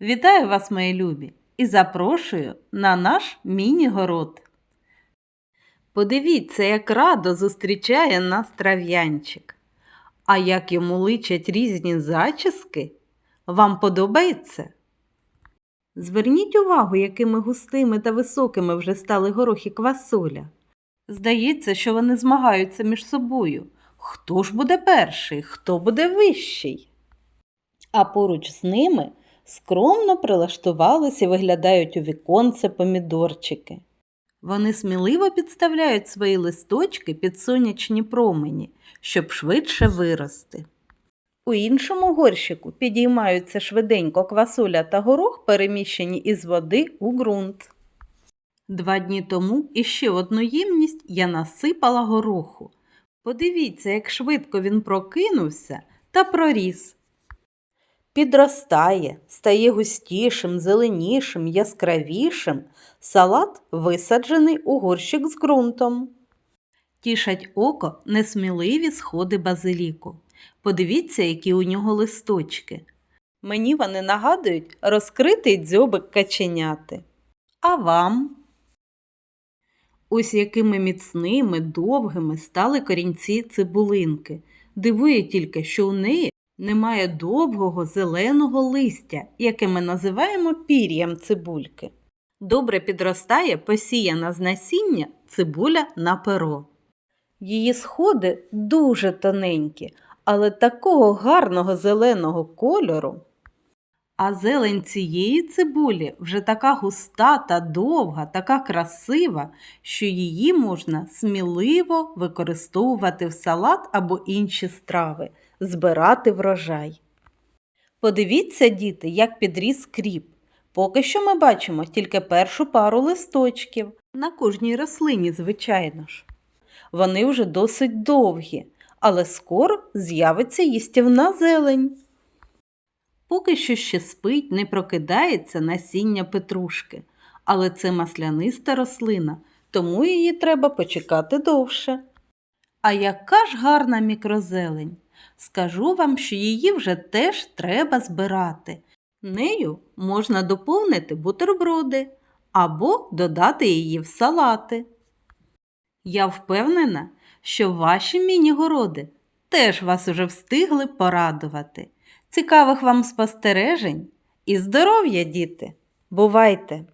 Вітаю вас, мої любі, і запрошую на наш міні-город. Подивіться, як радо зустрічає нас трав'янчик. А як йому личать різні зачіски, вам подобається? Зверніть увагу, якими густими та високими вже стали горохи квасоля. Здається, що вони змагаються між собою. Хто ж буде перший, хто буде вищий? А поруч з ними скромно прилаштувались і виглядають у віконце помідорчики. Вони сміливо підставляють свої листочки під сонячні промені, щоб швидше вирости. У іншому горщику підіймаються швиденько квасоля та горох, переміщені із води у ґрунт. Два дні тому іще одну ємність я насипала гороху. Подивіться, як швидко він прокинувся та проріс. Підростає, стає густішим, зеленішим, яскравішим. Салат висаджений у горщик з ґрунтом. Тішать око несміливі сходи базиліку. Подивіться, які у нього листочки. Мені вони нагадують розкритий дзьобик каченяти. А вам? Ось якими міцними, довгими стали корінці цибулинки. Дивує тільки, що у неї немає довгого зеленого листя, яке ми називаємо пір'ям цибульки. Добре підростає посіяна з насіння цибуля на перо. Її сходи дуже тоненькі, але такого гарного зеленого кольору. А зелень цієї цибулі вже така густа та довга, така красива, що її можна сміливо використовувати в салат або інші страви, збирати врожай. Подивіться, діти, як підріс кріп. Поки що ми бачимо тільки першу пару листочків на кожній рослині, звичайно ж. Вони вже досить довгі, але скоро з'явиться їстівна зелень. Поки що ще спить, не прокидається насіння петрушки, але це масляниста рослина, тому її треба почекати довше. А яка ж гарна мікрозелень! Скажу вам, що її вже теж треба збирати. Нею можна доповнити бутерброди або додати її в салати. Я впевнена, що ваші міні-городи теж вас уже встигли порадувати. Цікавих вам спостережень і здоров'я, діти! Бувайте!